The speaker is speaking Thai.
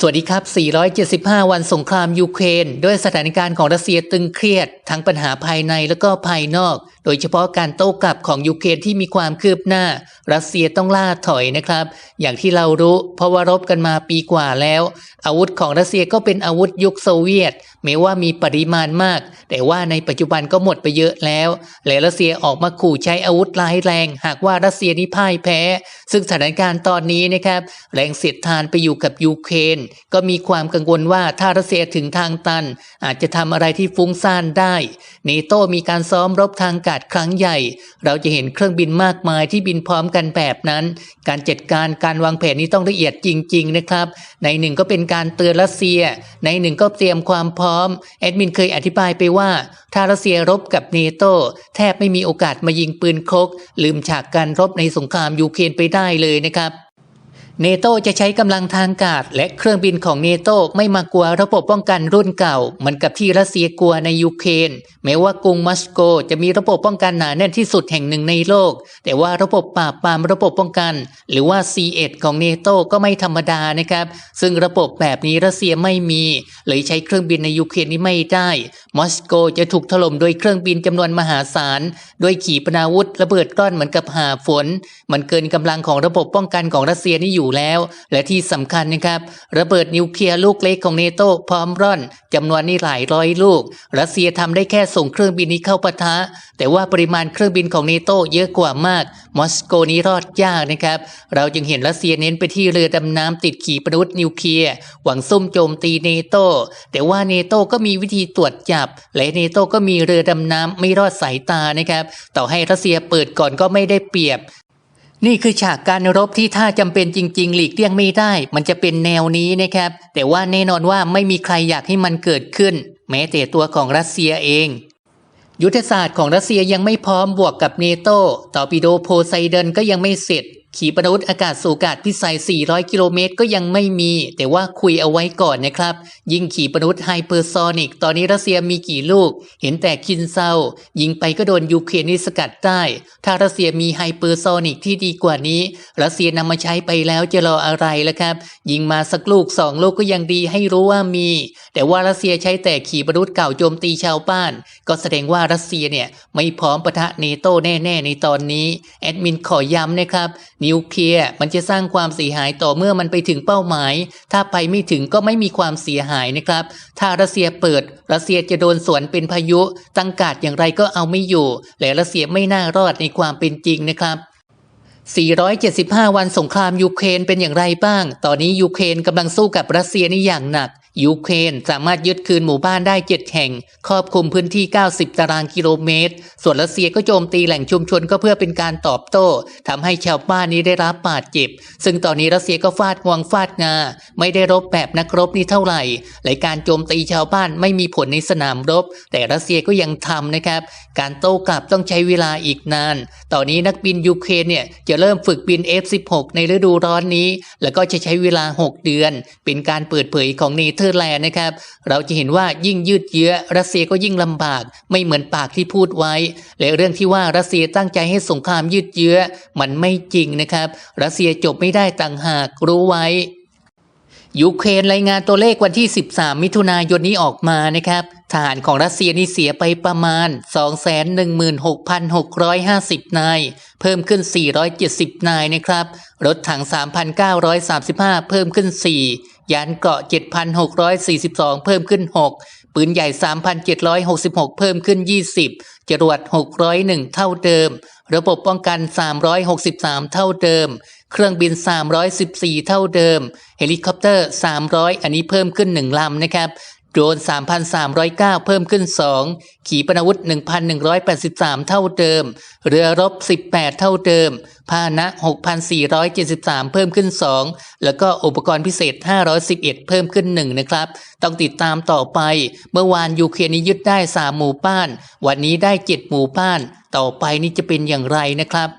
สวัสดีครับ 475 วันสงครามยูเครนด้วยสถานการณ์ของรัสเซียตึงเครียด ทั้งปัญหาภายในและก็ภายนอก โดยเฉพาะการโต้กลับของยูเครนที่มีความคืบหน้า รัสเซียต้องล่าถอยนะครับ อย่างที่เรารู้ เพราะว่ารบกันมาปีกว่าแล้ว อาวุธของรัสเซียก็เป็นอาวุธยุคโซเวียตแม้ว่ามีปริมาณมาก แต่ว่าในปัจจุบันก็หมดไปเยอะแล้ว และรัสเซียออกมาขู่ใช้อาวุธร้ายแรง หากว่ารัสเซียนี้พ่ายแพ้ ซึ่งสถานการณ์ตอนนี้นะครับแรงเสียดทานไปอยู่กับยูเครนก็มีความกังวลว่าถ้ารัสเซียถึงทางตัน อาจจะทำอะไรที่ฟุ้งซ่านได้เนโตมีการซ้อมรบทางอากาศครั้งใหญ่ เราจะเห็นเครื่องบินมากมายที่บินพร้อมกันแบบนั้น การจัดการการวางแผนนี้ต้องละเอียดจริง ๆ นะครับ ในหนึ่งก็เป็นการเตือนรัสเซีย ในหนึ่งก็เตรียมความพร้อมแอดมินเคยอธิบายไปว่า ถ้ารัสเซียรบกับเนโตแทบไม่มีโอกาสมายิงปืนคกลืมฉากการรบในสงครามยูเครนไปได้เลยนะครับ เนโตจะใช้กำลังทางอากาศ และเครื่องบินของเนโตไม่มากลัวระบบป้องกันรุ่นเก่า เหมือนกับที่รัสเซียกลัวในยูเครนแม้ว่ากรุงมอสโกจะมีระบบป้องกันหนาแน่นที่สุดแห่งหนึ่งในโลก แต่ว่าระบบปราบปรามระบบป้องกัน หรือว่า C1 ของเนโตก็ไม่ธรรมดานะครับ ซึ่งระบบแบบนี้รัสเซียไม่มีเลยใช้เครื่องบินในยูเครนนี้ไม่ได้มอสโกจะถูกถล่มโดยเครื่องบินจำนวนมหาศาลด้วยขีปนาวุธระเบิดก้อนเหมือนกับหาฝนมันเกินกำลังของระบบป้องกันของรัสเซียนี่อยู่แล้ว และที่สำคัญนะครับ ระเบิดนิวเคลียร์ลูกเล็กของเนโตพร้อมร่อนจำนวนนี้หลายร้อยลูก รัสเซียทำได้แค่ส่งเครื่องบินนี้เข้าปะทะ แต่ว่าปริมาณเครื่องบินของเนโตเยอะกว่ามาก มอสโกนี้รอดยากนะครับ เราจึงเห็นรัสเซียเน้นไปที่เรือดำน้ำติดขีปนาวุธนิวเคลียร์หวังซุ่มโจมตีเนโตแต่ว่าเนโตก็มีวิธีตรวจจับ และเนโตก็มีเรือดำน้ำไม่รอดสายตานะครับ ต่อให้รัสเซียเปิดก่อนก็ไม่ได้เปรียบ นี่คือฉากการรบที่ถ้าจำเป็นจริง ๆ หลีกเลี่ยงไม่ได้ มันจะเป็นแนวนี้นะครับ แต่ว่าแน่นอนว่าไม่มีใครอยากให้มันเกิดขึ้น แม้แต่ตัวของรัสเซียเอง ยุทธศาสตร์ของรัสเซียยังไม่พร้อมบวกกับเนโตต่อปิโดโพไซเดนก็ยังไม่เสร็จ ขีปนาวุธอากาศสู่อากาศพิสัย 400 กิโลเมตรก็ยังไม่มี แต่ว่าคุยเอาไว้ก่อนนะครับ ยิงขีปนาวุธไฮเปอร์โซนิก ตอนนี้รัสเซียมีกี่ลูก เห็นแต่คินเซา ยิงไปก็โดนยูเครนนี่สกัดได้ ถ้ารัสเซียมีไฮเปอร์โซนิกที่ดีกว่านี้ รัสเซียนำมาใช้ไปแล้วจะรออะไรล่ะครับ ยิงมาสักลูกสองลูกก็ยังดีให้รู้ว่ามี แต่ว่ารัสเซียใช้แต่ขีปนาวุธเก่าโจมตีชาวบ้าน ก็แสดงว่ารัสเซียเนี่ยไม่พร้อมปะทะเนโตแน่ ๆ ในตอนนี้ แอดมินขอย้ำนะครับนิวเคลียร์มันจะสร้างความเสียหายต่อเมื่อมันไปถึงเป้าหมาย ถ้าไปไม่ถึงก็ไม่มีความเสียหายนะครับ ถ้ารัสเซียเปิด รัสเซียจะโดนสวนเป็นพายุ ตั้งกาดอย่างไรก็เอาไม่อยู่ และรัสเซียไม่น่ารอดในความเป็นจริงนะครับ475 วันสงครามยูเครนเป็นอย่างไรบ้าง ตอนนี้ยูเครนกำลังสู้กับรัสเซียนี่อย่างหนัก ยูเครนสามารถยึดคืนหมู่บ้านได้ 7 แห่ง ครอบคลุมพื้นที่ 90 ตารางกิโลเมตร ส่วนรัสเซียก็โจมตีแหล่งชุมชนก็เพื่อเป็นการตอบโต้ทำให้ชาวบ้านนี้ได้รับบาดเจ็บ ซึ่งตอนนี้รัสเซียก็ฟาดงวงฟาดงา ไม่ได้รบแบบนักรบนี่เท่าไหร่และการโจมตีชาวบ้านไม่มีผลในสนามรบ แต่รัสเซียก็ยังทำนะครับ การโต้กลับต้องใช้เวลาอีกนาน ตอนนี้นักบินยูเครนเนี่ยจะเริ่มฝึกบิน F16 ในฤดูร้อนนี้ แล้วก็จะใช้เวลา 6 เดือน เป็นการเปิดเผยของเนเธอร์แลนด์นะครับ เราจะเห็นว่ายิ่งยืดเยื้อรัสเซียก็ยิ่งลำบาก ไม่เหมือนปากที่พูดไว้ และเรื่องที่ว่ารัสเซียตั้งใจให้สงครามยืดเยื้อมันไม่จริงนะครับ รัสเซียจบไม่ได้ต่างหากรู้ไว้ยูเครนรายงานตัวเลขวันที่ 13 มิถุนายนนี้ออกมานะครับทหารของรัสเซียนี่เสียไปประมาณ 216,650 นาย เพิ่มขึ้น 470 นายนะครับ รถถัง 3,935 เพิ่มขึ้น 4 ยานเกราะ 7,642 เพิ่มขึ้น 6 ปืนใหญ่ 3,766 เพิ่มขึ้น 20 จรวด 601 เท่าเดิม ระบบป้องกัน 363 เท่าเดิม เครื่องบิน 314 เท่าเดิม เฮลิคอปเตอร์ 300 อันนี้เพิ่มขึ้น 1 ลำนะครับ โดรน 3,309 เพิ่มขึ้น 2 ขีปนาวุธ 1,183 เท่าเดิม เรือรบ 18 เท่าเดิม พาหนะ 6,473 เพิ่มขึ้น 2 แล้วก็อุปกรณ์พิเศษ 511 เพิ่มขึ้น 1 นะครับ ต้องติดตามต่อไป เมื่อวานยูเครนนี้ยึดได้ 3 หมู่บ้าน วันนี้ได้ 7 หมู่บ้าน ต่อไปนี้จะเป็นอย่างไรนะครับ